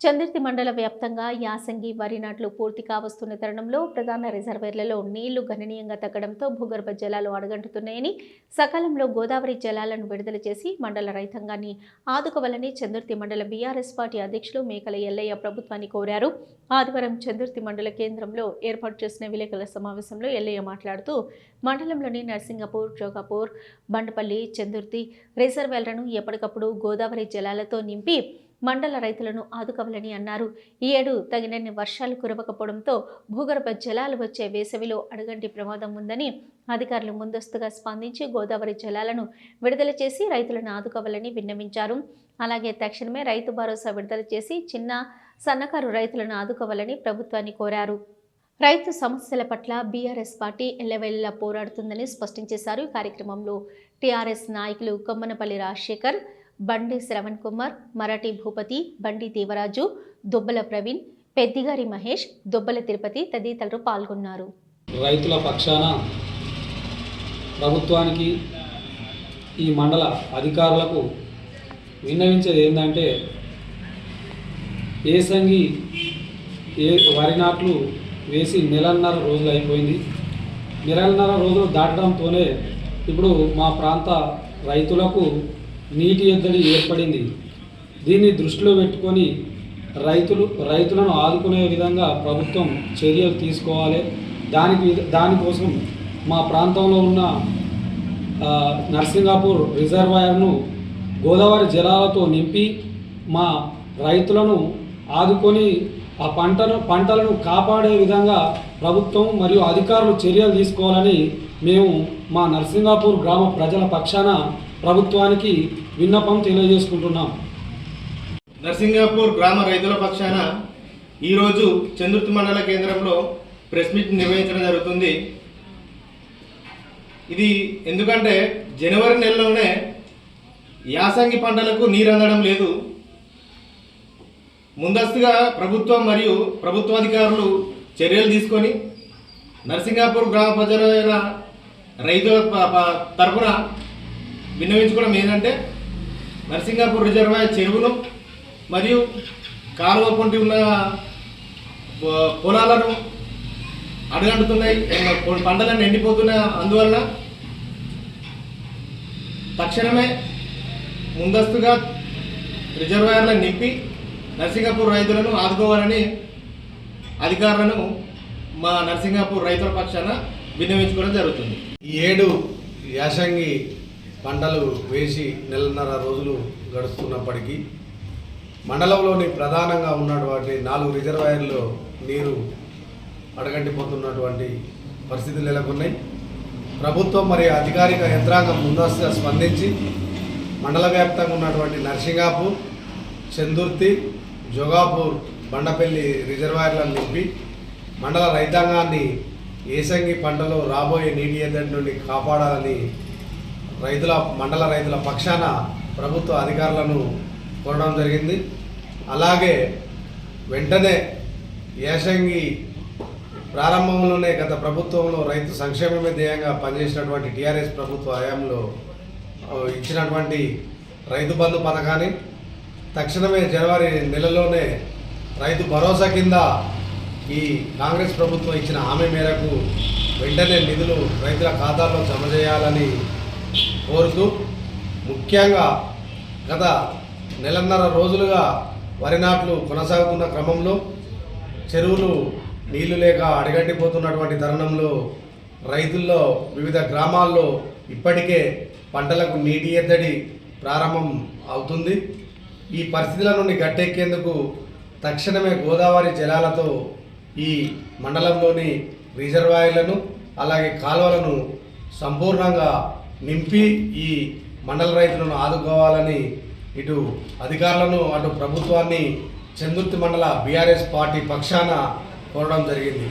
చంద్రతి మండల వ్యాప్తంగా యాసంగి వరి నాట్లు పూర్తి కావస్తున్న తరుణంలో ప్రధాన రిజర్వేర్లలో నీళ్ళు గణనీయంగా తగ్గడంతో భూగర్భ జలాలు అడగంటుతున్నాయని సకాలంలో గోదావరి జలాలను విడుదల చేసి మండల రైతాంగాన్ని ఆదుకోవాలని చందుర్తి మండల బీఆర్ఎస్ పార్టీ అధ్యక్షులు మేకల ఎల్లయ్య ప్రభుత్వాన్ని కోరారు. ఆదివారం చందుర్తి మండల కేంద్రంలో ఏర్పాటు చేసిన విలేకరుల సమావేశంలో ఎల్లయ్య మాట్లాడుతూ మండలంలోని నర్సింగపూర్ జోగాపూర్ బండపల్లి చందుర్తి రిజర్వేర్లను ఎప్పటికప్పుడు గోదావరి జలాలతో నింపి మండల రైతులను ఆదుకోవాలని అన్నారు. ఈ ఏడు తగినన్ని వర్షాలు కురవకపోవడంతో భూగర్భ జలాలు వచ్చే వేసవిలో అడగంటి ప్రమాదం ఉందని అధికారులు ముందస్తుగా స్పందించి గోదావరి జలాలను విడుదల చేసి రైతులను ఆదుకోవాలని విన్నవించారు. అలాగే తక్షణమే రైతు భరోసా విడుదల చేసి చిన్న సన్నకారు రైతులను ఆదుకోవాలని ప్రభుత్వాన్ని కోరారు. రైతు సమస్యల పట్ల బీఆర్ఎస్ పార్టీ ఎల్లవెల్లా పోరాడుతుందని స్పష్టం చేశారు కార్యక్రమంలో టీఆర్ఎస్ నాయకులు కొమ్మనపల్లి రాజశేఖర్ బండి శ్రవణ్ కుమార్ మరాఠీ భూపతి బండి దేవరాజు దుబ్బల ప్రవీణ్ పెద్దిగారి మహేష్ దుబ్బల తిరుపతి తదితరులు పాల్గొన్నారు. రైతుల పక్షాన ప్రభుత్వానికి ఈ మండల అధికారులకు విన్నవించేది ఏంటంటే ఏసంగి ఏ వరి నాట్లు వేసి నెలన్నర రోజులు అయిపోయింది. నెలన్నర రోజులు దాటడంతోనే ఇప్పుడు మా ప్రాంత రైతులకు నీటి ఎద్దడి ఏర్పడింది. దీన్ని దృష్టిలో పెట్టుకొని రైతులు రైతులను ఆదుకునే విధంగా ప్రభుత్వం చర్యలు తీసుకోవాలి. దానికి దానికోసం మా ప్రాంతంలో ఉన్న నర్సింగాపూర్ రిజర్వాయర్ను గోదావరి జలాలతో నింపి మా రైతులను ఆదుకొని ఆ పంటను పంటలను కాపాడే విధంగా ప్రభుత్వం మరియు అధికారులు చర్యలు తీసుకోవాలని మేము మా నర్సింగాపూర్ గ్రామ ప్రజల పక్షాన ప్రభుత్వానికి విన్నపం తెలియజేసుకుంటున్నాం. నర్సింగాపూర్ గ్రామ రైతుల పక్షాన ఈరోజు చందుర్తి మండల కేంద్రంలో ప్రెస్ మీట్ నిర్వహించడం జరుగుతుంది. ఇది ఎందుకంటే జనవరి నెలలోనే యాసంగి పంటలకు నీరు అందడం లేదు. ముందస్తుగా ప్రభుత్వం మరియు ప్రభుత్వాధికారులు చర్యలు తీసుకొని నర్సింగాపూర్ గ్రామ ప్రజల రైతుల తరఫున తరపున విన్నవించుకోవడం ఏంటంటే నరసింగాపూర్ రిజర్వాయర్ చెరువును మరియు కాలువ పొంటి ఉన్న పొ- పొలాలను అడగంటుతున్నాయి. పంటలను పంటలన్నీ ఎండిపోతున్న అందువలన తక్షణమే ముందస్తుగా రిజర్వాయర్లను నింపి నర్సింగాపూర్ రైతులను ఆదుకోవాలని అధికారులను మా నరసింగాపూర్ రైతుల పక్షాన విన్నవించుకోవడం జరుగుతుంది. ఈ ఏడు యాసంగి పంటలు వేసి నెలన్నర రోజులు గడుస్తున్నప్పటికీ మండలంలోని ప్రధానంగా ఉన్నటువంటి నాలుగు రిజర్వాయర్లో నీరు అడగంటిపోతున్నటువంటి పరిస్థితులు నెలకొన్నాయి. ప్రభుత్వం మరియు అధికారిక యంత్రాంగం ముందస్తుగా స్పందించి మండల వ్యాప్తంగా ఉన్నటువంటి నర్సింగాపూర్ చందుర్తి జోగాపూర్ బండపల్లి రిజర్వాయర్లను నింపి మండల రైతాంగాన్ని ఏసంగి పంటలో రాబోయే నీటి ఎద్దడి నుండి కాపాడాలని రైతుల మండల రైతుల పక్షాన ప్రభుత్వ అధికారులను కోరడం జరిగింది. అలాగే వెంటనే ఏసంగి ప్రారంభంలోనే గత ప్రభుత్వంలో రైతు సంక్షేమమే ధ్యేయంగా పనిచేసినటువంటి టీఆర్ఎస్ ప్రభుత్వ హయాంలో ఇచ్చినటువంటి రైతు బంధు పథకాన్ని తక్షణమే జనవరి నెలలోనే రైతు భరోసా కింద ఈ కాంగ్రెస్ ప్రభుత్వం ఇచ్చిన హామీ మేరకు వెంటనే నిధులు రైతుల ఖాతాల్లో జమ చేయాలని కోరుతూ ముఖ్యంగా గత నెలన్నర రోజులుగా వరి నాట్లు కొనసాగుతున్న క్రమంలో చెరువులు నీళ్ళు లేక అడగంటిపోతున్నటువంటి తరుణంలో రైతుల్లో వివిధ గ్రామాల్లో ఇప్పటికే పంటలకు నీటి ఎద్దడి ప్రారంభం అవుతుంది. ఈ పరిస్థితుల నుండి గట్టెక్కేందుకు తక్షణమే గోదావరి జలాలతో ఈ మండలంలోని రిజర్వాయర్లను అలాగే కాలువలను సంపూర్ణంగా నింపి ఈ మండల రైతులను ఆదుకోవాలని ఇటు అధికారులను అటు ప్రభుత్వాన్ని చందుర్తి మండల బీఆర్ఎస్ పార్టీ పక్షాన కోరడం జరిగింది.